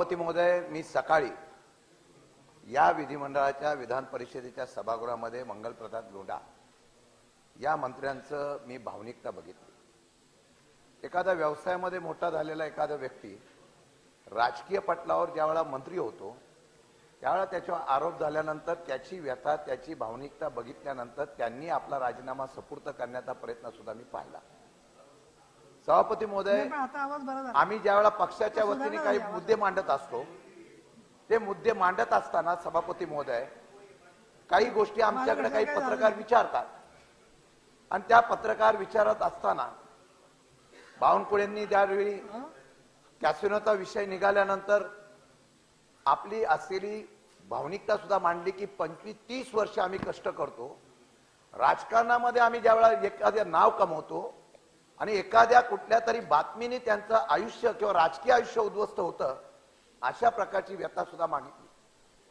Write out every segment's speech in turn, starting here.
सभापती महोदय मी सकाळी या विधिमंडळाच्या विधान परिषदेच्या सभागृहामध्ये मंगलप्रसाद लोढा या मंत्र्यांचं मी भावनिकता बघितली. एखाद्या व्यवसायामध्ये मोठा झालेला एखादा व्यक्ती राजकीय पटलावर ज्यावेळा मंत्री होतो त्यावेळा त्याच्यावर आरोप झाल्यानंतर त्याची व्यथा त्याची भावनिकता बघितल्यानंतर त्यांनी आपला राजीनामा सपूर्त करण्याचा प्रयत्न सुद्धा मी पाहिला. सभापती महोदय आम्ही ज्यावेळेला पक्षाच्या सुधारणा वतीने काही मुद्दे मांडत असतो ते मुद्दे मांडत असताना सभापती महोदय काही गोष्टी आमच्याकडे काही पत्रकार. विचारतात आणि त्या पत्रकार विचारत असताना बावनकुळेंनी त्यावेळी? कॅसिनोचा विषय निघाल्यानंतर आपली असलेली भावनिकता सुद्धा मांडली की पंचवीस तीस वर्ष आम्ही कष्ट करतो राजकारणामध्ये आम्ही ज्यावेळेला एखादं नाव कमवतो आणि एखाद्या कुठल्या तरी बातमीने त्यांचं आयुष्य किंवा राजकीय आयुष्य उद्ध्वस्त होतं अशा प्रकारची व्यथा सुद्धा मागितली.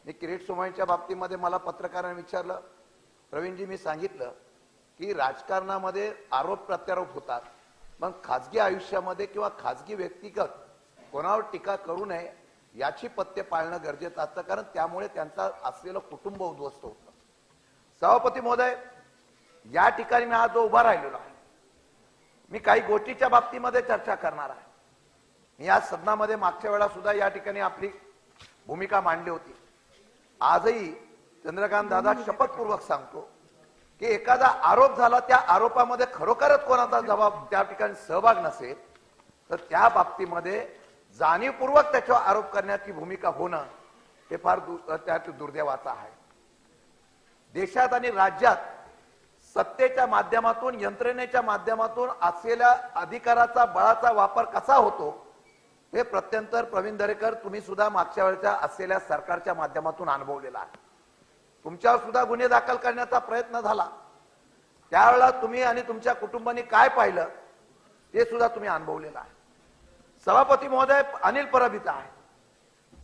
मी किरीट सोमयच्या बाबतीमध्ये मला पत्रकारांनी विचारलं. प्रवीणजी मी सांगितलं की राजकारणामध्ये आरोप प्रत्यारोप होतात. मग खाजगी आयुष्यामध्ये किंवा खाजगी व्यक्तिगत कोणावर टीका करू नये याची पत्ते पाळणं गरजेचं असतं कारण त्यामुळे त्यांचा असलेलं कुटुंब उद्ध्वस्त होतं. सभापती महोदय या ठिकाणी मी आज जो उभा राहिलेलो आहे. मी काही गोष्टीच्या बाबतीमध्ये चर्चा करणार आहे. मी या सदनामध्ये मागच्या वेळा सुद्धा या ठिकाणी आपली भूमिका मांडली होती. आजही चंद्रकांत दादा शपथपूर्वक सांगतो की एखादा आरोप झाला त्या आरोपामध्ये खरोखरच कोणाचा जबाब त्या ठिकाणी सहभाग नसेल तर त्या बाबतीमध्ये जाणीवपूर्वक त्याच्यावर आरोप करण्याची भूमिका होणं हे फार दु- त्यात दुर्दैवाचं आहे. देशात आणि राज्यात सत्तेच्या माध्यमातून यंत्रणेच्या माध्यमातून असलेल्या अधिकाराचा बळाचा वापर कसा होतो हे प्रत्यंतर प्रवीण दरेकर तुम्ही सुद्धा मागच्या वेळच्या असलेल्या सरकारच्या माध्यमातून अनुभवलेला आहे. तुमच्यावर सुद्धा गुन्हे दाखल करण्याचा प्रयत्न झाला. त्यावेळेला तुम्ही आणि तुमच्या कुटुंबाने काय पाहिलं ते सुद्धा तुम्ही अनुभवलेलं आहे. सभापती महोदय अनिल परबित आहे.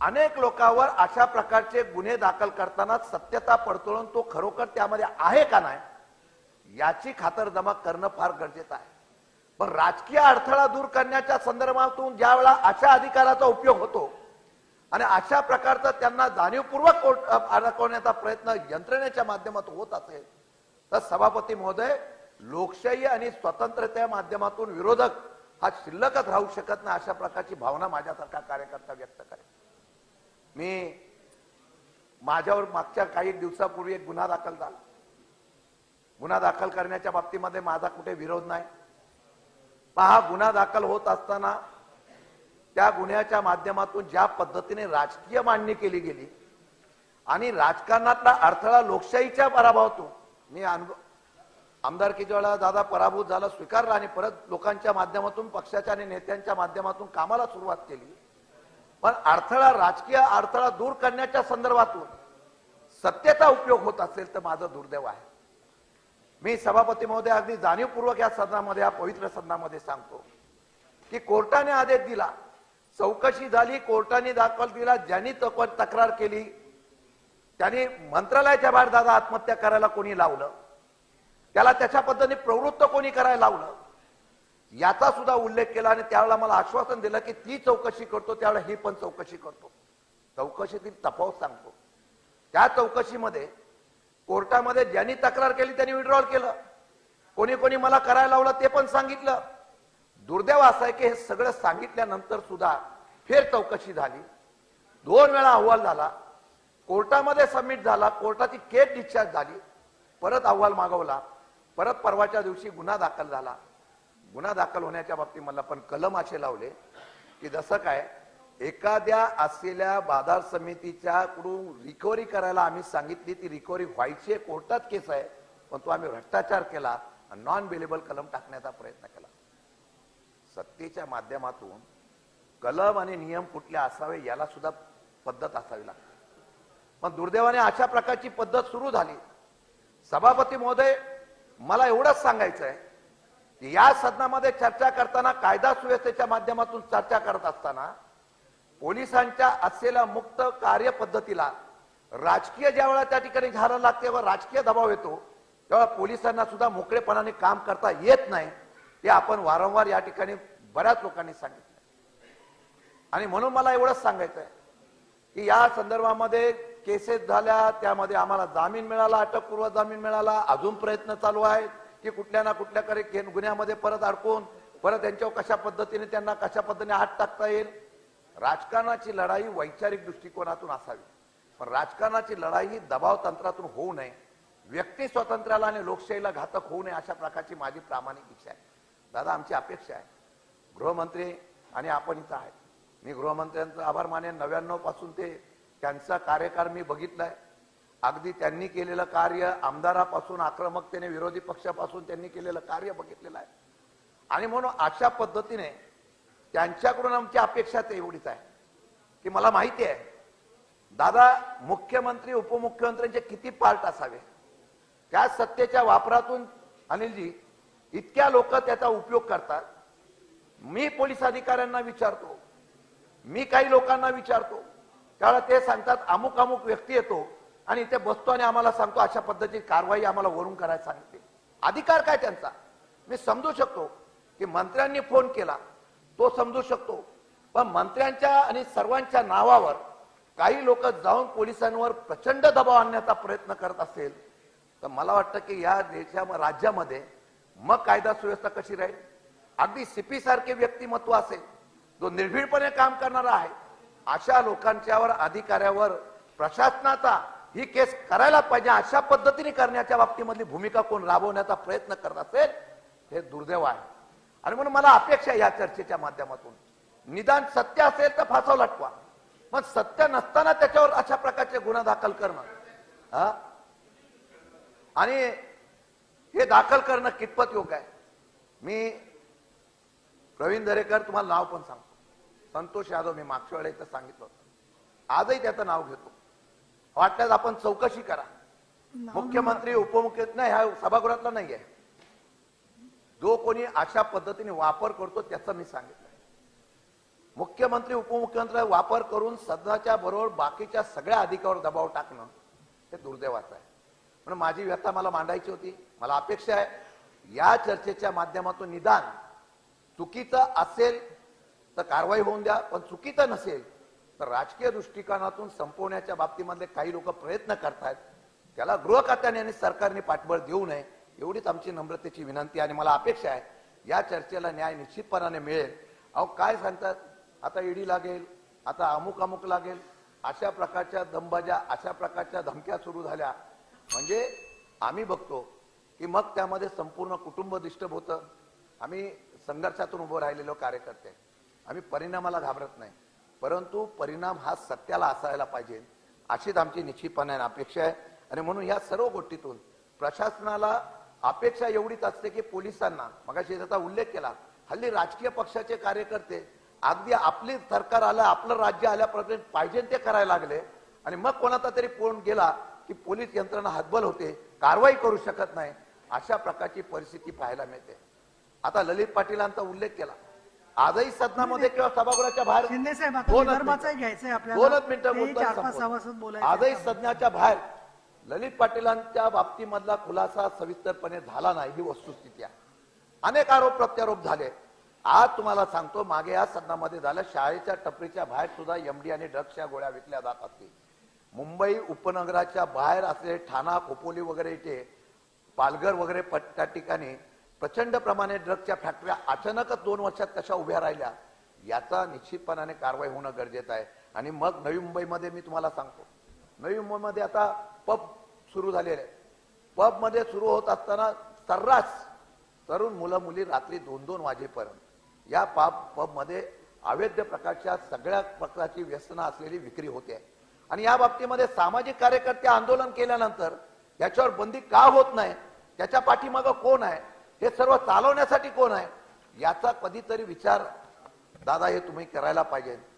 अनेक लोकांवर अशा प्रकारचे गुन्हे दाखल करताना सत्यता पडतळून तो खरोखर त्यामध्ये आहे का नाही याची खातरजमा करणं फार गरजेचं आहे. पण राजकीय अडथळा दूर करण्याच्या संदर्भातून ज्या वेळा अशा अधिकाराचा उपयोग होतो आणि अशा प्रकारचा त्यांना जाणीवपूर्वक अडकवण्याचा प्रयत्न यंत्रणेच्या माध्यमातून होत असेल तर सभापती महोदय लोकशाही आणि स्वतंत्रतेच्या माध्यमातून विरोधक हा शिल्लकच राहू शकत नाही अशा प्रकारची भावना माझ्यासारखा कार्यकर्ता व्यक्त करेल. मी माझ्यावर मागच्या काही दिवसापूर्वी एक गुन्हा दाखल झाला. गुन्हा दाखल करण्याच्या बाबतीमध्ये माझा कुठे विरोध नाही. पहा हा गुन्हा दाखल होत असताना त्या गुन्ह्याच्या माध्यमातून ज्या पद्धतीने राजकीय मांडणी केली गेली आणि राजकारणातला अडथळा लोकशाहीच्या पराभवातून मी अनुभव आमदारकीच्या वेळा दादा पराभूत झाला स्वीकारला आणि परत लोकांच्या माध्यमातून पक्षाच्या आणि नेत्यांच्या माध्यमातून कामाला सुरुवात केली. पण अडथळा राजकीय अडथळा दूर करण्याच्या संदर्भातून सत्तेचा उपयोग होत असेल तर माझं दुर्दैव आहे. मी सभापती महोदय अगदी जाणीवपूर्वक या सदनामध्ये या पवित्र सदनामध्ये सांगतो की कोर्टाने आदेश दिला. चौकशी झाली कोर्टाने दाखल दिला ज्यांनी तक्रार केली त्यांनी मंत्रालयाच्या बाहेर दादा आत्महत्या करायला कोणी लावलं? त्याला त्याच्या पद्धतीने प्रवृत्त कोणी करायला लावलं? याचा सुद्धा उल्लेख केला आणि त्यावेळेला मला आश्वासन दिलं की ती चौकशी करतो त्यावेळेला ही पण चौकशी करतो. चौकशीतील तफावत सांगतो. त्या चौकशीमध्ये कोर्टामध्ये ज्यांनी तक्रार केली त्यांनी विड्रॉल केलं. कोणी कोणी मला करायला लावलं ते पण सांगितलं. दुर्दैव असं आहे की हे सगळं सांगितल्यानंतर सुद्धा फेर चौकशी झाली. दोन वेळा अहवाल झाला. कोर्टामध्ये सबमिट झाला. कोर्टाची केस डिस्चार्ज झाली. परत अहवाल मागवला. परत परवाच्या दिवशी गुन्हा दाखल झाला. गुन्हा दाखल होण्याच्या बाबतीत मला पण कलम असे लावले की जसं काय एखाद्या असलेल्या बाजार समितीच्या कडून रिकव्हरी करायला आम्ही सांगितली ती रिकव्हरी व्हायची आहे, कोर्टात केस आहे पण तो आम्ही भ्रष्टाचार केला नॉन बेलेबल कलम टाकण्याचा प्रयत्न केला. सत्तेच्या माध्यमातून कलम आणि नियम कुठले असावे याला सुद्धा पद्धत असावी लागते. पण दुर्दैवाने अशा प्रकारची पद्धत सुरू झाली. सभापती महोदय मला एवढंच सांगायचं आहे की या सदनामध्ये चर्चा करताना कायदा सुव्यवस्थेच्या माध्यमातून चर्चा करत असताना पोलिसांच्या असलेल्या मुक्त कार्यपद्धतीला राजकीय ज्या वेळा त्या ठिकाणी झालं लागते व राजकीय दबाव येतो. तेव्हा पोलिसांना सुद्धा मोकळेपणाने काम करता येत नाही. हे आपण वारंवार या ठिकाणी बऱ्याच लोकांनी सांगितलं आणि म्हणून मला एवढंच सांगायचं आहे की या संदर्भामध्ये केसेस झाल्या त्यामध्ये आम्हाला जामीन मिळाला अटकपूर्व जामीन मिळाला. अजून प्रयत्न चालू आहेत की कुठल्या ना कुठल्या करे गुन्ह्यामध्ये परत अडकून परत त्यांच्यावर कशा पद्धतीने त्यांना कशा पद्धतीने हात टाकता येईल? राजकारणाची लढाई वैचारिक दृष्टिकोनातून असावी. पण राजकारणाची लढाई ही दबाव तंत्रातून होऊ नये. व्यक्ती स्वातंत्र्याला आणि लोकशाहीला घातक होऊ नये अशा प्रकारची माझी प्रामाणिक इच्छा आहे. दादा आमची अपेक्षा आहे. गृहमंत्री आणि आपण इथं आहे. मी गृहमंत्र्यांचा आभार मानेन. नव्याण्णवपासून ते त्यांचा कार्यकाळ मी बघितलाय. अगदी त्यांनी केलेलं कार्य आमदारापासून आक्रमकतेने विरोधी पक्षापासून त्यांनी केलेलं कार्य बघितलेलं आहे. आणि म्हणून अशा पद्धतीने त्यांच्याकडून आमची अपेक्षा तर एवढीच आहे. की मला माहिती आहे दादा मुख्यमंत्री उपमुख्यमंत्र्यांचे किती पार्ट असावे? त्या सत्तेच्या वापरातून अनिलजी इतक्या लोक त्याचा उपयोग करतात. मी पोलीस अधिकाऱ्यांना विचारतो मी काही लोकांना विचारतो त्यावेळेला ते सांगतात अमुक अमुक व्यक्ती येतो आणि इथे बसतो आणि आम्हाला सांगतो अशा पद्धतीची कारवाई आम्हाला वरून करायला सांगते. अधिकार काय त्यांचा? मी समजू शकतो की मंत्र्यांनी फोन केला तो समजू शकतो. पण मंत्र्यांच्या आणि सर्वांच्या नावावर काही लोक जाऊन पोलिसांवर प्रचंड दबाव आणण्याचा प्रयत्न करत असेल तर मला वाटतं की या देशा राज्यामध्ये मग कायदा सुव्यवस्था कशी राहील? अगदी सीपी सारखे व्यक्तिमत्व असेल जो निर्भीडपणे काम करणारा आहे अशा लोकांच्यावर अधिकाऱ्यावर प्रशासनाचा ही केस करायला पाहिजे अशा पद्धतीने करण्याच्या बाबतीमधली भूमिका कोण राबवण्याचा प्रयत्न करत असेल हे दुर्दैव आहे. आणि म्हणून मला अपेक्षा आहे या चर्चेच्या माध्यमातून. निदान सत्य असेल तर फासाव लटवा. पण सत्य नसताना त्याच्यावर अशा प्रकारचे गुन्हा दाखल करणं. हा? आणि हे दाखल करणं कितपत योग्य आहे? मी प्रवीण दरेकर तुम्हाला नाव पण सांगतो. संतोष यादव मी मागच्या इथं सांगितलं होतं. आजही त्याचं नाव घेतो. वाटल्यास आपण चौकशी करा. मुख्यमंत्री उपमुख्यमंत्री नाही ह्या सभागृहातला नाही आहे जो कोणी अशा पद्धतीने वापर करतो त्याचं मी सांगितलं. मुख्यमंत्री उपमुख्यमंत्री वापर करून सदनाच्या बरोबर बाकीच्या सगळ्या अधिकावर दबाव टाकणं हे दुर्दैवाचं आहे. म्हणून माझी व्यथा मला मांडायची होती मला अपेक्षा आहे या चर्चेच्या माध्यमातून निदान चुकीचं असेल तर कारवाई होऊन द्या पण चुकीचं नसेल तर राजकीय दृष्टिकोनातून संपवण्याच्या बाबतीमधले काही लोक प्रयत्न करतायत त्याला गृह खात्याने आणि सरकारने पाठबळ देऊ नये एवढीच आमची नम्रतेची विनंती आणि मला अपेक्षा आहे या चर्चेला न्याय निश्चितपणाने मिळेल. अहो काय सांगतात? आता ईडी लागेल आता अमुक अमुक लागेल अशा प्रकारच्या दंबाज्या अशा प्रकारच्या धमक्या सुरू झाल्या. म्हणजे आम्ही बघतो की मग त्यामध्ये संपूर्ण कुटुंब डिस्टर्ब होतं. आम्ही संघर्षातून उभं राहिलेलो कार्यकर्ते. आम्ही परिणामाला घाबरत नाही. परंतु परिणाम हा सत्याला असायला पाहिजे अशीच आमची निश्चितपणाने अपेक्षा आहे. आणि म्हणून या सर्व गोष्टीतून प्रशासनाला अपेक्षा एवढीच असते की पोलिसांना मगाशी त्याचा उल्लेख केला हल्ली राजकीय पक्षाचे कार्यकर्ते अगदी आपली सरकार आलं आपलं राज्य आल्यापर्यंत पाहिजे ते करायला लागले. आणि मग कोणाचा तरी फोन गेला की पोलीस यंत्रणा हातबल होते कारवाई करू शकत नाही. अशा प्रकारची परिस्थिती पाहायला मिळते. आता ललित पाटीलांचा उल्लेख केला. आजही सदनामध्ये किंवा सभागृहाच्या बाहेर दोनच मिनिटं. आजही. सदनाच्या बाहेर ललित पाटीलांच्या बाबतीमधला खुलासा सविस्तरपणे झाला नाही ही वस्तुस्थिती आहे. अनेक आरोप प्रत्यारोप झाले. आज तुम्हाला सांगतो मागे या सदनामध्ये झालं शाळेच्या टपरीच्या बाहेर सुद्धा एमडी आणि ड्रग्सच्या गोळ्या विकल्या जात असतील मुंबई उपनगराच्या बाहेर असलेले ठाणा खोपोली वगैरे इथे पालघर वगैरे त्या ठिकाणी प्रचंड प्रमाणे ड्रग्सच्या फॅक्टऱ्या अचानकच दोन वर्षात कशा उभ्या राहिल्या याचा निश्चितपणाने कारवाई होणं गरजेचं आहे. आणि मग नवी मुंबईमध्ये मी तुम्हाला सांगतो नवी मुंबईमध्ये आता पब सुरू झालेले आहे. पबमध्ये सुरू होत असताना सर्रास तरुण मुलं मुली रात्री दोन दोन वाजेपर्यंत. या पब पबमध्ये अवैध प्रकारच्या सगळ्या प्रकारची व्यसनं असलेली विक्री होते. आणि या बाबतीमध्ये सामाजिक कार्यकर्ते आंदोलन केल्यानंतर याच्यावर बंदी का होत नाही? त्याच्या पाठीमागं कोण आहे? हे सर्व चालवण्यासाठी कोण आहे? याचा कधीतरी विचार दादा हे तुम्ही करायला पाहिजे.